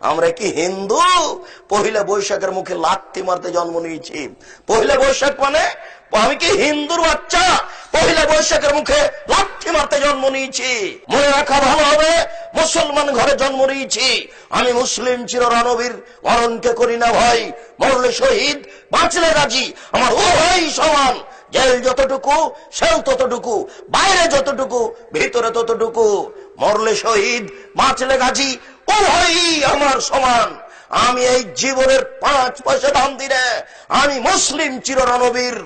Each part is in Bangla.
আমরা কি হিন্দু? পহিলা বৈশাখের মুখে লাথি মারতে জন্ম নিয়েছি। পহিলা বৈশাখ মানে আমি কি হিন্দুর বাচ্চা? পহিলা বৈশাখের মুখে লাথি মারতে জন্ম নিয়েছি। মনে রাখা ভালো হবে, মুসলমান ঘরে জন্ম নিয়েছি। আমি মুসলিম চির রণবীর অরণকে করি না ভাই। মরলে শহীদ, বাঁচলে রাজি। আমার ও ভাই সমান। জেল যতটুকু সেও ততটুকু, বাইরে যতটুকু, ভিতরে ততটুকু। মরলে শহীদ, বাঁচলে গাজী ও ভাই আমার সমান। আমি এই জীবনের পাঁচ পয়সা দাম দিনে আমি মুসলিম চিররণবীর।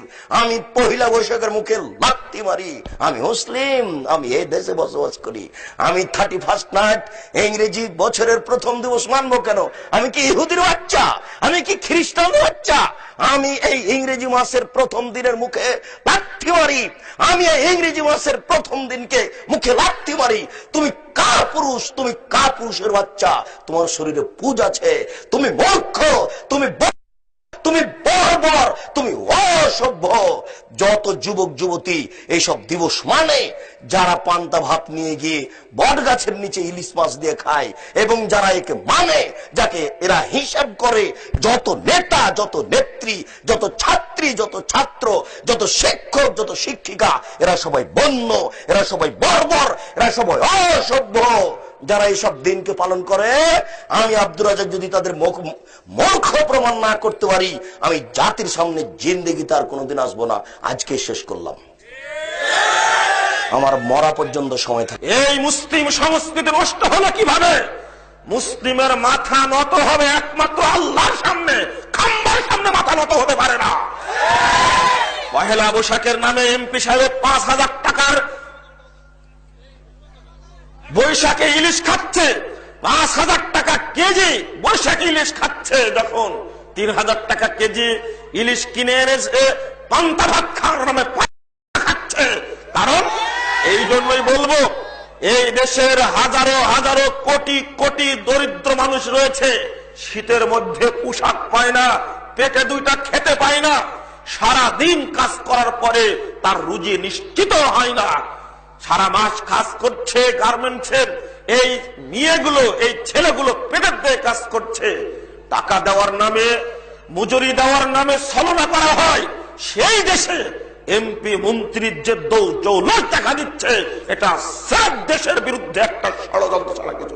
আমি পহিলা বৈশাখের মুখে লাত্তি মারি। আমি মুসলিম, আমি এই দেশে বসবাস করি। আমি থার্টি ফার্স্ট নাইট ইংরেজি বছরের প্রথম দিবস মানবো কেন? আমি কি ইহুদির বাচ্চা? আমি কি খ্রিস্টান বাচ্চা? আমি এই ইংরেজি মাসের প্রথম দিনের মুখে লাথি মারি। আমি এই ইংরেজি মাসের প্রথম দিনকে মুখে লাথি মারি। তুমি পুরুষ তুমি কা পুরুষের বাচ্চা। তোমার শরীরে পুজ আছে তুমি যত যুবক, যুবতী এইসব দিবস মানে যারা পান্তা ভাত নিয়ে গিয়ে বট গাছের নিচে ইলিশ মাছ দিয়ে খায় এবং যারা একে মানে যাকে এরা হিসাব করে যত নেতা, যত নেত্রী, যত ছাত্রী, যত ছাত্র, যত শিক্ষক, যত শিক্ষিকা, এরা সবাই বন্য, এরা সবাই বর্বর, এরা সবাই অসভ্য। যারা এইসব দিনকে পালন করে, আমি আব্দুর রাজাক যদি তাদের মূর্খ প্রমাণ না করতে পারি, আমি জাতির সামনে জিন্দেগি তার কোনোদিন আসব না। আজকে শেষ করলাম। আমার মরা পর্যন্ত সময় থাকে এই মুসলিম সংস্কৃতি নষ্ট হলো কীভাবে? মুসলিমের মাথা নত হবে একমাত্র আল্লাহর সামনে। খাম্বার সামনে মাথা নত হতে পারে না। পহেলা বৈশাখের নামে এমপি সাহেব পাঁচ হাজার টাকার বৈশাখে ইলিশ খাচ্ছে, পাঁচ হাজার টাকা কেজি বৈশাখী ইলিশ খাচ্ছে যখন তিন হাজার টাকা কেজি ইলিশ কিনে এনেছে, পান্তা ভাত খাওয়ার নামে খাচ্ছে। কারণ, এই জন্যই বলব, এই দেশের হাজারো হাজারো কোটি কোটি দরিদ্র মানুষ রয়েছে, শীতের মধ্যে পোশাক পায় না, পেটে দুইটা খেতে পায় না সারা দিন কাজ করার পরে তার রুজি নিশ্চিত হয় না। সারা মাস কাজ করছে গার্মেন্টসের এই মেয়েগুলো, এই ছেলেগুলো পেটের দিয়ে কাজ করছে। টাকা দেওয়ার নামে, মজুরি দেওয়ার নামে ছলনা করা হয়। সেই দেশে এমপি মন্ত্রীর যে দৌ চৌল দেখা দিচ্ছে, এটা সব দেশের বিরুদ্ধে একটা ষড়যন্ত্র ছাড়া কিছু